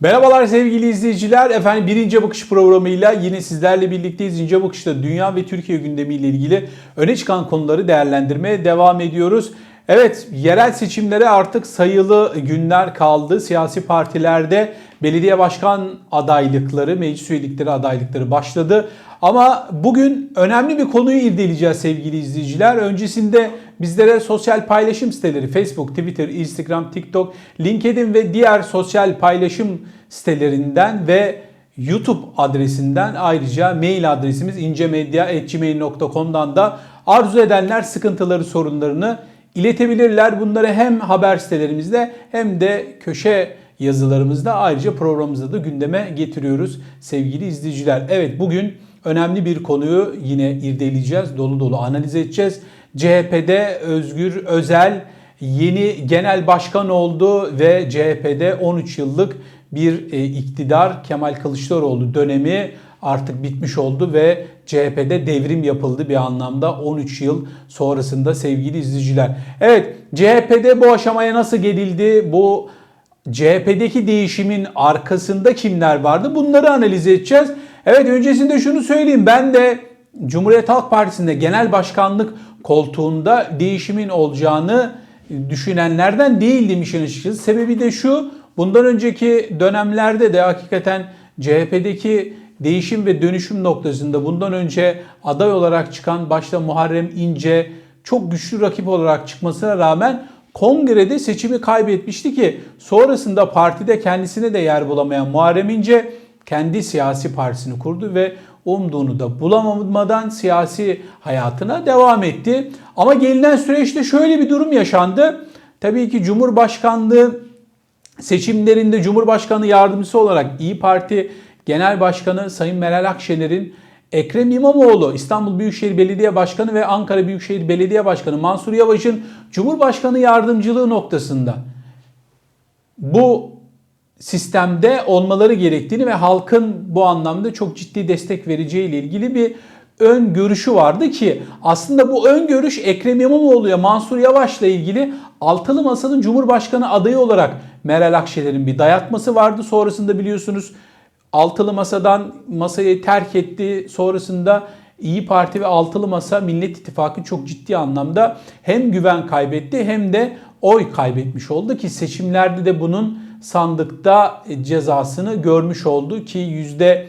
Merhabalar sevgili izleyiciler. Efendim birinci bakış programıyla yine sizlerle birlikteyiz. İnce Bakış'ta dünya ve Türkiye gündemiyle ilgili öne çıkan konuları değerlendirmeye devam ediyoruz. Evet, yerel seçimlere artık sayılı günler kaldı. Siyasi partilerde belediye başkan adaylıkları, meclis üyelikleri adaylıkları başladı. Ama bugün önemli bir konuyu irdeleyeceğiz sevgili izleyiciler. Öncesinde bizlere sosyal paylaşım siteleri Facebook, Twitter, Instagram, TikTok, LinkedIn ve diğer sosyal paylaşım sitelerinden ve YouTube adresinden ayrıca mail adresimiz incemedya.gmail.com'dan da arzu edenler sıkıntıları, sorunlarını iletebilirler. Bunları hem haber sitelerimizde hem de köşe yazılarımızda ayrıca programımızda da gündeme getiriyoruz sevgili izleyiciler. Evet bugün önemli bir konuyu yine irdeleyeceğiz, dolu dolu analiz edeceğiz. CHP'de Özgür Özel yeni genel başkan oldu ve CHP'de 13 yıllık bir e, iktidar Kemal Kılıçdaroğlu dönemi artık bitmiş oldu ve CHP'de devrim yapıldı bir anlamda 13 yıl sonrasında sevgili izleyiciler. Evet CHP'de bu aşamaya nasıl gelildi? Bu CHP'deki değişimin arkasında kimler vardı? Bunları analiz edeceğiz. Evet öncesinde şunu söyleyeyim. Ben de Cumhuriyet Halk Partisi'nde genel başkanlık koltuğunda değişimin olacağını düşünenlerden değildim işin açıkçası. Sebebi de şu. Bundan önceki dönemlerde de hakikaten CHP'deki değişim ve dönüşüm noktasında bundan önce aday olarak çıkan başta Muharrem İnce çok güçlü rakip olarak çıkmasına rağmen kongrede seçimi kaybetmişti ki sonrasında partide kendisine de yer bulamayan Muharrem İnce kendi siyasi partisini kurdu ve umduğunu da bulamadan siyasi hayatına devam etti. Ama gelinen süreçte şöyle bir durum yaşandı. Tabii ki Cumhurbaşkanlığı seçimlerinde Cumhurbaşkanı yardımcısı olarak İyi Parti Genel Başkanı Sayın Meral Akşener'in Ekrem İmamoğlu, İstanbul Büyükşehir Belediye Başkanı ve Ankara Büyükşehir Belediye Başkanı Mansur Yavaş'ın Cumhurbaşkanı yardımcılığı noktasında bu sistemde olmaları gerektiğini ve halkın bu anlamda çok ciddi destek vereceği ile ilgili bir ön görüşü vardı ki aslında bu ön görüş Ekrem İmamoğlu'ya Mansur Yavaş'la ilgili Altılı Masa'nın Cumhurbaşkanı adayı olarak Meral Akşener'in bir dayatması vardı. Sonrasında biliyorsunuz Altılı Masa'dan masayı terk etti. Sonrasında İyi Parti ve Altılı Masa Millet İttifakı çok ciddi anlamda hem güven kaybetti hem de oy kaybetmiş oldu ki seçimlerde de bunun sandıkta cezasını görmüş oldu ki yüzde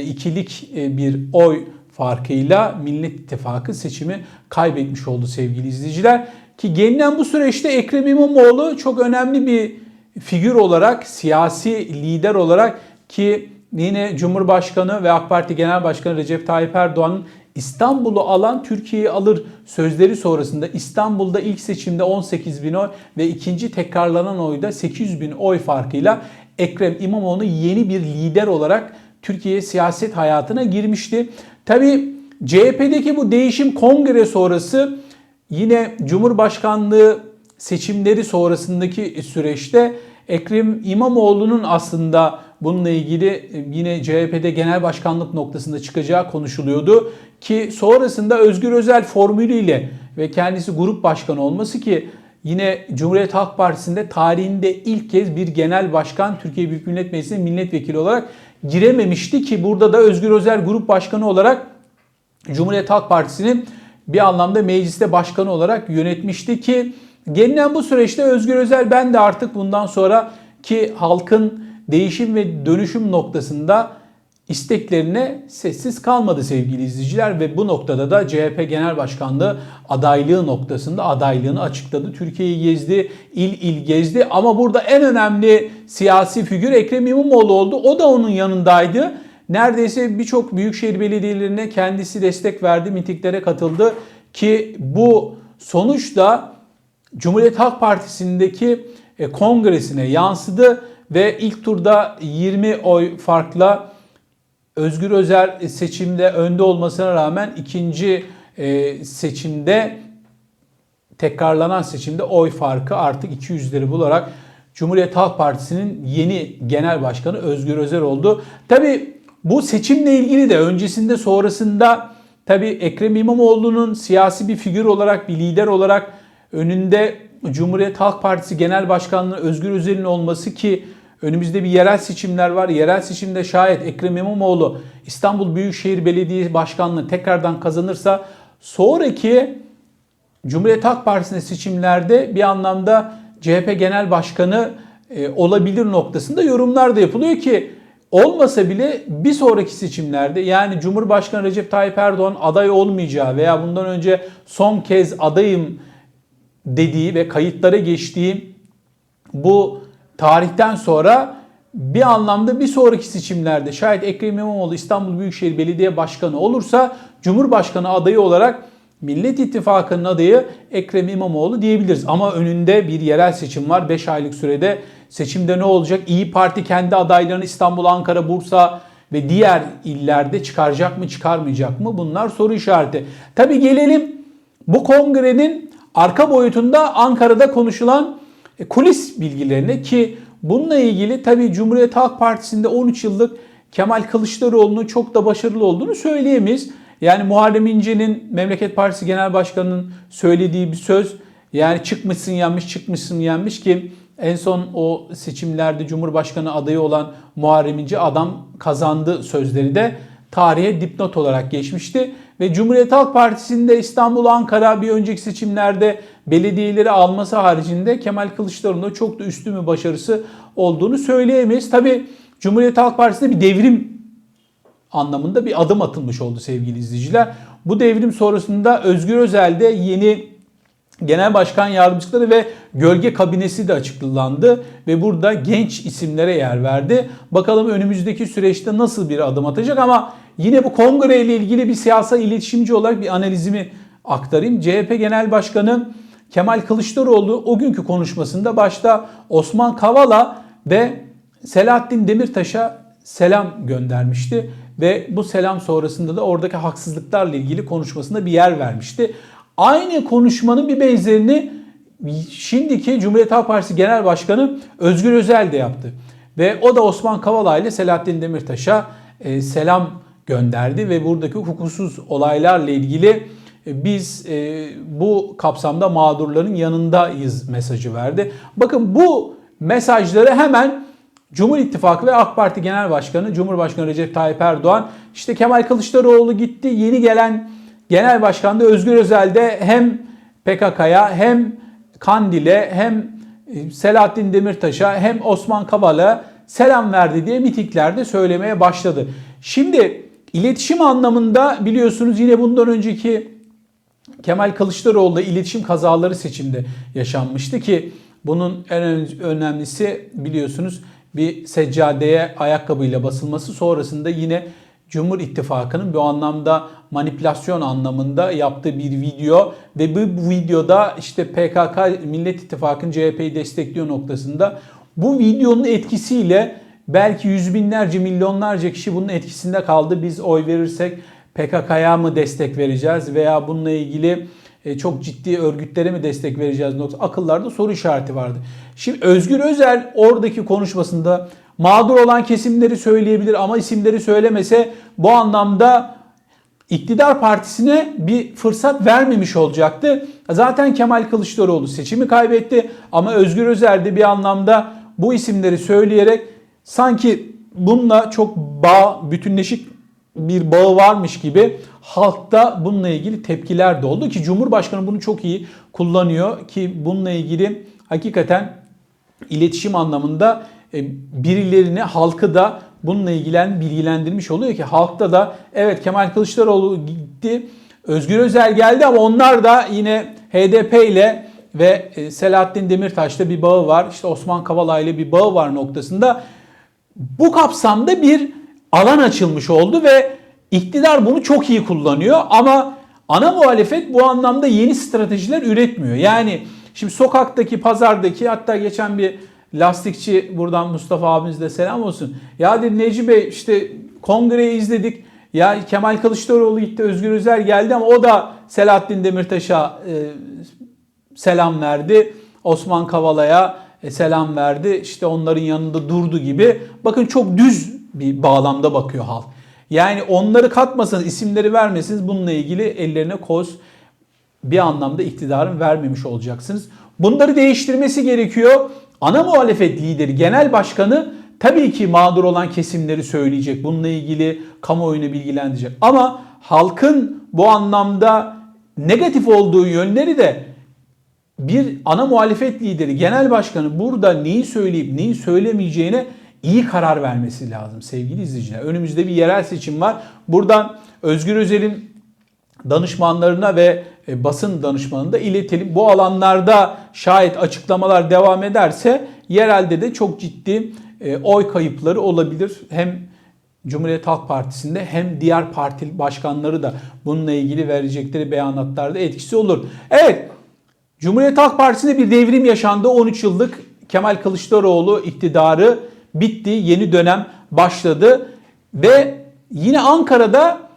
ikilik bir oy farkıyla Millet İttifakı seçimi kaybetmiş oldu sevgili izleyiciler. Ki gelinen bu süreçte Ekrem İmamoğlu çok önemli bir figür olarak, siyasi lider olarak ki yine Cumhurbaşkanı ve AK Parti Genel Başkanı Recep Tayyip Erdoğan'ın İstanbul'u alan Türkiye'yi alır sözleri sonrasında İstanbul'da ilk seçimde 18 bin oy ve ikinci tekrarlanan oyda 800 bin oy farkıyla Ekrem İmamoğlu yeni bir lider olarak Türkiye siyaset hayatına girmişti. Tabi CHP'deki bu değişim kongre sonrası yine Cumhurbaşkanlığı seçimleri sonrasındaki süreçte Ekrem İmamoğlu'nun aslında bununla ilgili yine CHP'de genel başkanlık noktasında çıkacağı konuşuluyordu. Ki sonrasında Özgür Özel formülüyle ve kendisi grup başkanı olması ki yine Cumhuriyet Halk Partisi'nde tarihinde ilk kez bir genel başkan Türkiye Büyük Millet Meclisi'ne milletvekili olarak girememişti ki burada da Özgür Özel grup başkanı olarak Cumhuriyet Halk Partisi'nin bir anlamda mecliste başkanı olarak yönetmişti ki gelinen bu süreçte Özgür Özel ben de artık bundan sonra ki halkın değişim ve dönüşüm noktasında isteklerine sessiz kalmadı sevgili izleyiciler ve bu noktada da CHP Genel Başkanlığı adaylığı noktasında adaylığını açıkladı. Türkiye'yi gezdi, il il gezdi ama burada en önemli siyasi figür Ekrem İmamoğlu oldu. O da onun yanındaydı. Neredeyse birçok büyükşehir belediyelerine kendisi destek verdi, mitinglere katıldı ki bu sonuç da Cumhuriyet Halk Partisi'ndeki e, kongresine yansıdı ve ilk turda 20 oy farkla Özgür Özel seçimde önde olmasına rağmen ikinci e, seçimde tekrarlanan seçimde oy farkı artık 200'leri bularak Cumhuriyet Halk Partisi'nin yeni genel başkanı Özgür Özel oldu. Tabi bu seçimle ilgili de öncesinde sonrasında tabi Ekrem İmamoğlu'nun siyasi bir figür olarak bir lider olarak önünde Cumhuriyet Halk Partisi Genel Başkanlığı Özgür Özel'in olması ki Önümüzde bir yerel seçimler var. Yerel seçimde şayet Ekrem İmamoğlu İstanbul Büyükşehir Belediye Başkanlığı tekrardan kazanırsa sonraki Cumhuriyet Halk Partisi'ne seçimlerde bir anlamda CHP Genel Başkanı e, olabilir noktasında yorumlar da yapılıyor ki olmasa bile bir sonraki seçimlerde yani Cumhurbaşkanı Recep Tayyip Erdoğan aday olmayacağı veya bundan önce son kez adayım dediği ve kayıtlara geçtiği bu tarihten sonra bir anlamda bir sonraki seçimlerde şayet Ekrem İmamoğlu İstanbul Büyükşehir Belediye Başkanı olursa Cumhurbaşkanı adayı olarak Millet İttifakı'nın adayı Ekrem İmamoğlu diyebiliriz. Ama önünde bir yerel seçim var. 5 aylık sürede seçimde ne olacak? İyi Parti kendi adaylarını İstanbul, Ankara, Bursa ve diğer illerde çıkaracak mı çıkarmayacak mı? Bunlar soru işareti. Tabi gelelim bu kongrenin arka boyutunda Ankara'da konuşulan kulis bilgilerine ki bununla ilgili tabi Cumhuriyet Halk Partisi'nde 13 yıllık Kemal Kılıçdaroğlu'nun çok da başarılı olduğunu söyleyemeyiz. Yani Muharrem İnce'nin Memleket Partisi Genel Başkanı'nın söylediği bir söz yani çıkmışsın yenmiş çıkmışsın yenmiş ki en son o seçimlerde Cumhurbaşkanı adayı olan Muharrem İnce adam kazandı sözleri de tarihe dipnot olarak geçmişti. Ve Cumhuriyet Halk Partisi'nde İstanbul, Ankara bir önceki seçimlerde belediyeleri alması haricinde Kemal Kılıçdaroğlu'nda çok da üstün bir başarısı olduğunu söyleyemeyiz. Tabi Cumhuriyet Halk Partisi'nde bir devrim anlamında bir adım atılmış oldu sevgili izleyiciler. Bu devrim sonrasında Özgür Özel'de yeni Genel Başkan Yardımcıları ve Gölge Kabinesi de açıklandı ve burada genç isimlere yer verdi. Bakalım önümüzdeki süreçte nasıl bir adım atacak ama yine bu kongre ile ilgili bir siyasal iletişimci olarak bir analizimi aktarayım. CHP Genel Başkanı Kemal Kılıçdaroğlu o günkü konuşmasında başta Osman Kavala ve Selahattin Demirtaş'a selam göndermişti ve bu selam sonrasında da oradaki haksızlıklarla ilgili konuşmasında bir yer vermişti. Aynı konuşmanın bir benzerini şimdiki Cumhuriyet Halk Partisi Genel Başkanı Özgür Özel de yaptı. Ve o da Osman Kavala ile Selahattin Demirtaş'a e, selam gönderdi ve buradaki hukuksuz olaylarla ilgili e, biz e, bu kapsamda mağdurların yanındayız mesajı verdi. Bakın bu mesajları hemen Cumhur İttifakı ve AK Parti Genel Başkanı Cumhurbaşkanı Recep Tayyip Erdoğan işte Kemal Kılıçdaroğlu gitti yeni gelen Genel Başkan Özgür Özel'de hem PKK'ya hem Kandil'e hem e, Selahattin Demirtaş'a hem Osman Kavala selam verdi diye mitinglerde söylemeye başladı. Şimdi iletişim anlamında biliyorsunuz yine bundan önceki Kemal Kılıçdaroğlu'la iletişim kazaları seçimde yaşanmıştı ki bunun en önemlisi biliyorsunuz bir seccadeye ayakkabıyla basılması sonrasında yine Cumhur İttifakı'nın bu anlamda manipülasyon anlamında yaptığı bir video ve bu videoda işte PKK Millet İttifakı'nın CHP'yi destekliyor noktasında bu videonun etkisiyle belki yüz binlerce milyonlarca kişi bunun etkisinde kaldı. Biz oy verirsek PKK'ya mı destek vereceğiz veya bununla ilgili e, çok ciddi örgütlere mi destek vereceğiz noktası akıllarda soru işareti vardı. Şimdi Özgür Özel oradaki konuşmasında mağdur olan kesimleri söyleyebilir ama isimleri söylemese bu anlamda iktidar partisine bir fırsat vermemiş olacaktı. Zaten Kemal Kılıçdaroğlu seçimi kaybetti ama Özgür Özel de bir anlamda bu isimleri söyleyerek sanki bununla çok bağ, bütünleşik bir bağı varmış gibi halkta bununla ilgili tepkiler de oldu ki Cumhurbaşkanı bunu çok iyi kullanıyor ki bununla ilgili hakikaten iletişim anlamında birilerini halkı da bununla ilgilen bilgilendirmiş oluyor ki halkta da evet Kemal Kılıçdaroğlu gitti Özgür Özel geldi ama onlar da yine HDP ile ve e, Selahattin Demirtaş'ta bir bağı var. İşte Osman Kavala ile bir bağı var noktasında. Bu kapsamda bir alan açılmış oldu ve iktidar bunu çok iyi kullanıyor ama ana muhalefet bu anlamda yeni stratejiler üretmiyor. Yani şimdi sokaktaki, pazardaki hatta geçen bir lastikçi buradan Mustafa abimiz de selam olsun. Ya dedi Necip Bey işte kongreyi izledik. Ya Kemal Kılıçdaroğlu gitti, Özgür Özel geldi ama o da Selahattin Demirtaş'a e, selam verdi. Osman Kavala'ya e, selam verdi. İşte onların yanında durdu gibi. Bakın çok düz bir bağlamda bakıyor halk. Yani onları katmasanız, isimleri vermesiniz bununla ilgili ellerine koz bir anlamda iktidarın vermemiş olacaksınız. Bunları değiştirmesi gerekiyor. Ana muhalefet lideri, genel başkanı tabii ki mağdur olan kesimleri söyleyecek. Bununla ilgili kamuoyunu bilgilendirecek. Ama halkın bu anlamda negatif olduğu yönleri de bir ana muhalefet lideri, genel başkanı burada neyi söyleyip neyi söylemeyeceğine iyi karar vermesi lazım sevgili izleyiciler. Önümüzde bir yerel seçim var. Buradan Özgür Özel'in danışmanlarına ve basın danışmanına da iletelim. Bu alanlarda şayet açıklamalar devam ederse yerelde de çok ciddi e, oy kayıpları olabilir. Hem Cumhuriyet Halk Partisi'nde hem diğer parti başkanları da bununla ilgili verecekleri beyanatlarda etkisi olur. Evet, Cumhuriyet Halk Partisi'nde bir devrim yaşandı. 13 yıllık Kemal Kılıçdaroğlu iktidarı bitti. Yeni dönem başladı ve yine Ankara'da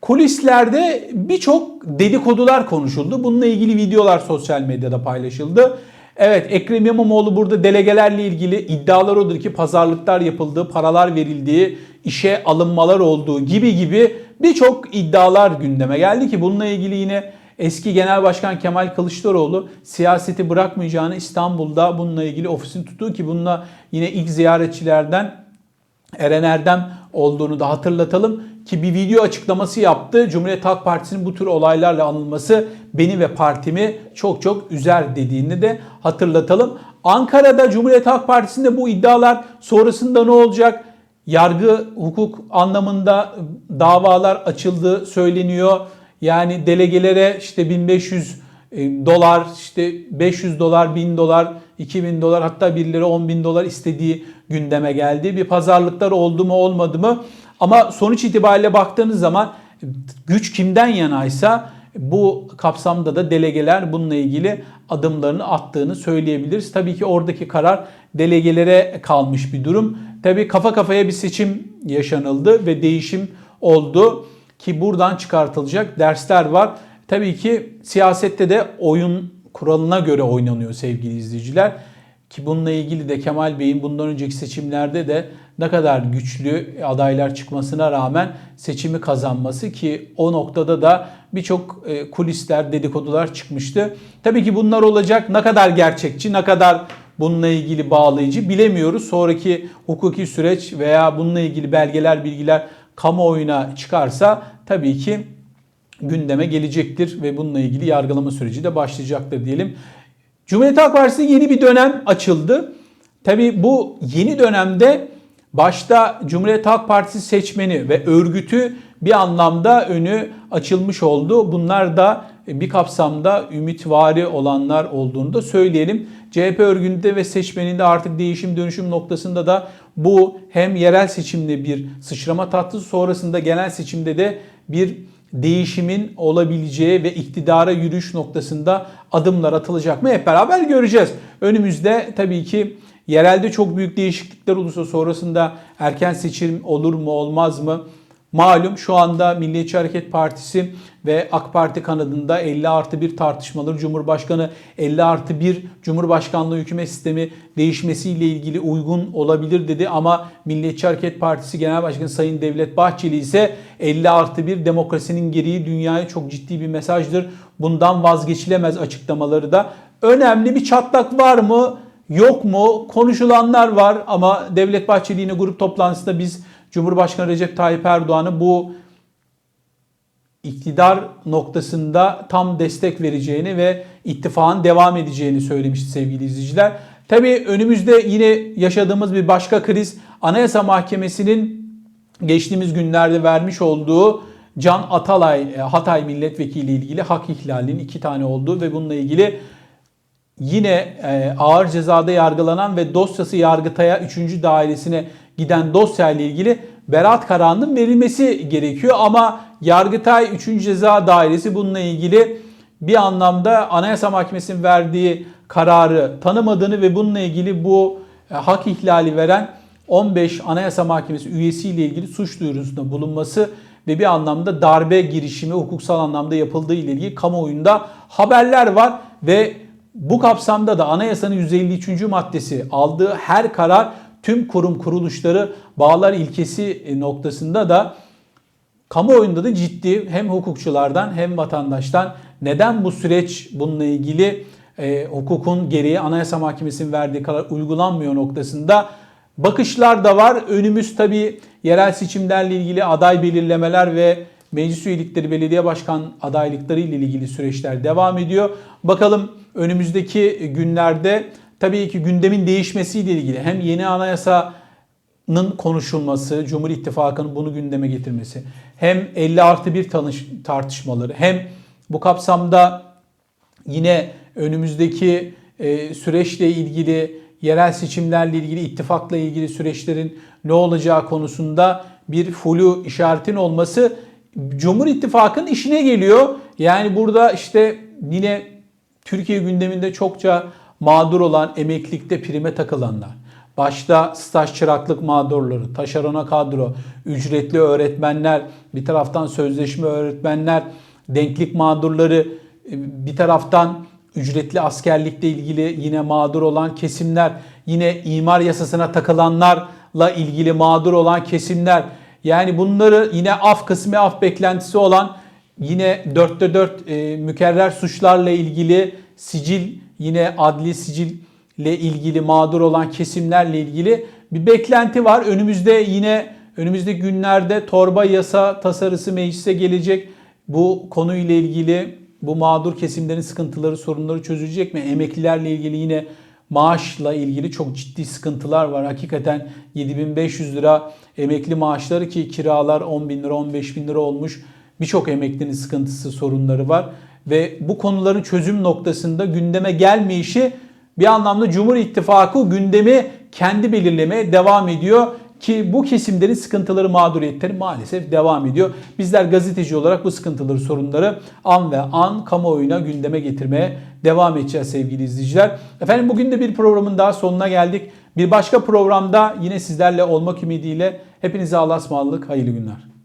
kulislerde birçok dedikodular konuşuldu. Bununla ilgili videolar sosyal medyada paylaşıldı. Evet Ekrem İmamoğlu burada delegelerle ilgili iddialar odur ki pazarlıklar yapıldığı, paralar verildiği, işe alınmalar olduğu gibi gibi birçok iddialar gündeme geldi ki bununla ilgili yine eski Genel Başkan Kemal Kılıçdaroğlu siyaseti bırakmayacağını İstanbul'da bununla ilgili ofisini tuttu ki bununla yine ilk ziyaretçilerden Eren Erdem olduğunu da hatırlatalım ki bir video açıklaması yaptı. Cumhuriyet Halk Partisi'nin bu tür olaylarla anılması beni ve partimi çok çok üzer dediğini de hatırlatalım. Ankara'da Cumhuriyet Halk Partisi'nde bu iddialar sonrasında ne olacak? Yargı hukuk anlamında davalar açıldı söyleniyor. Yani delegelere işte 1500 e, dolar, işte 500 dolar, 1000 dolar, 2000 dolar hatta birileri 10 bin dolar istediği gündeme geldi. Bir pazarlıklar oldu mu olmadı mı? Ama sonuç itibariyle baktığınız zaman güç kimden yanaysa bu kapsamda da delegeler bununla ilgili adımlarını attığını söyleyebiliriz. Tabii ki oradaki karar delegelere kalmış bir durum. Tabii kafa kafaya bir seçim yaşanıldı ve değişim oldu ki buradan çıkartılacak dersler var. Tabii ki siyasette de oyun kuralına göre oynanıyor sevgili izleyiciler. Ki bununla ilgili de Kemal Bey'in bundan önceki seçimlerde de ne kadar güçlü adaylar çıkmasına rağmen seçimi kazanması ki o noktada da birçok e, kulisler, dedikodular çıkmıştı. Tabii ki bunlar olacak. Ne kadar gerçekçi, ne kadar bununla ilgili bağlayıcı bilemiyoruz. Sonraki hukuki süreç veya bununla ilgili belgeler, bilgiler kamuoyuna çıkarsa tabii ki gündeme gelecektir ve bununla ilgili yargılama süreci de başlayacaktır diyelim. Cumhuriyet Halk Partisi yeni bir dönem açıldı. Tabi bu yeni dönemde başta Cumhuriyet Halk Partisi seçmeni ve örgütü bir anlamda önü açılmış oldu. Bunlar da bir kapsamda ümitvari olanlar olduğunu da söyleyelim. CHP örgütünde ve seçmeninde artık değişim dönüşüm noktasında da bu hem yerel seçimde bir sıçrama tattı sonrasında genel seçimde de bir değişimin olabileceği ve iktidara yürüyüş noktasında adımlar atılacak mı hep beraber göreceğiz. Önümüzde tabii ki yerelde çok büyük değişiklikler olursa sonrasında erken seçim olur mu olmaz mı? Malum şu anda Milliyetçi Hareket Partisi ve AK Parti kanadında 50 artı 1 tartışmaları Cumhurbaşkanı 50 artı 1 Cumhurbaşkanlığı hükümet sistemi değişmesiyle ilgili uygun olabilir dedi ama Milliyetçi Hareket Partisi Genel Başkanı Sayın Devlet Bahçeli ise 50 artı 1 demokrasinin gereği dünyaya çok ciddi bir mesajdır. Bundan vazgeçilemez açıklamaları da. Önemli bir çatlak var mı? Yok mu? Konuşulanlar var ama Devlet Bahçeli yine grup toplantısında biz Cumhurbaşkanı Recep Tayyip Erdoğan'ı bu iktidar noktasında tam destek vereceğini ve ittifakın devam edeceğini söylemişti sevgili izleyiciler. Tabii önümüzde yine yaşadığımız bir başka kriz Anayasa Mahkemesi'nin geçtiğimiz günlerde vermiş olduğu Can Atalay e, Hatay milletvekili ilgili hak ihlalinin iki tane olduğu ve bununla ilgili yine e, ağır cezada yargılanan ve dosyası Yargıtay'a 3. dairesine giden dosya ile ilgili beraat kararının verilmesi gerekiyor ama Yargıtay 3. Ceza Dairesi bununla ilgili bir anlamda Anayasa Mahkemesi'nin verdiği kararı tanımadığını ve bununla ilgili bu e, hak ihlali veren 15 Anayasa Mahkemesi üyesiyle ilgili suç duyurusunda bulunması ve bir anlamda darbe girişimi hukuksal anlamda yapıldığı ile ilgili kamuoyunda haberler var ve bu kapsamda da anayasanın 153. maddesi aldığı her karar tüm kurum kuruluşları bağlar ilkesi e, noktasında da kamuoyunda da ciddi hem hukukçulardan hem vatandaştan neden bu süreç bununla ilgili e, hukukun gereği Anayasa Mahkemesi'nin verdiği karar uygulanmıyor noktasında bakışlar da var. Önümüz tabii yerel seçimlerle ilgili aday belirlemeler ve meclis üyelikleri, belediye başkan adaylıkları ile ilgili süreçler devam ediyor. Bakalım önümüzdeki günlerde tabii ki gündemin değişmesiyle ilgili hem yeni anayasanın konuşulması, Cumhur İttifakı'nın bunu gündeme getirmesi, hem 50 artı 1 tanış, tartışmaları, hem bu kapsamda yine önümüzdeki e, süreçle ilgili yerel seçimlerle ilgili ittifakla ilgili süreçlerin ne olacağı konusunda bir flu işaretin olması Cumhur İttifakı'nın işine geliyor. Yani burada işte yine Türkiye gündeminde çokça mağdur olan emeklilikte prime takılanlar, başta staj çıraklık mağdurları, taşerona kadro, ücretli öğretmenler, bir taraftan sözleşme öğretmenler, denklik mağdurları, bir taraftan ücretli askerlikle ilgili yine mağdur olan kesimler, yine imar yasasına takılanlarla ilgili mağdur olan kesimler, yani bunları yine af kısmı af beklentisi olan yine 4'te 4 e, mükerrer suçlarla ilgili sicil yine adli sicil ile ilgili mağdur olan kesimlerle ilgili bir beklenti var. Önümüzde yine önümüzdeki günlerde torba yasa tasarısı meclise gelecek. Bu konuyla ilgili bu mağdur kesimlerin sıkıntıları, sorunları çözülecek mi? Emeklilerle ilgili yine maaşla ilgili çok ciddi sıkıntılar var. Hakikaten 7500 lira emekli maaşları ki kiralar 10 bin lira 15 bin lira olmuş. Birçok emeklinin sıkıntısı sorunları var. Ve bu konuların çözüm noktasında gündeme gelmeyişi bir anlamda Cumhur İttifakı gündemi kendi belirlemeye devam ediyor ki bu kesimlerin sıkıntıları, mağduriyetleri maalesef devam ediyor. Bizler gazeteci olarak bu sıkıntıları, sorunları an ve an kamuoyuna gündeme getirmeye devam edeceğiz sevgili izleyiciler. Efendim bugün de bir programın daha sonuna geldik. Bir başka programda yine sizlerle olmak ümidiyle hepinize Allah'a ısmarladık. Hayırlı günler.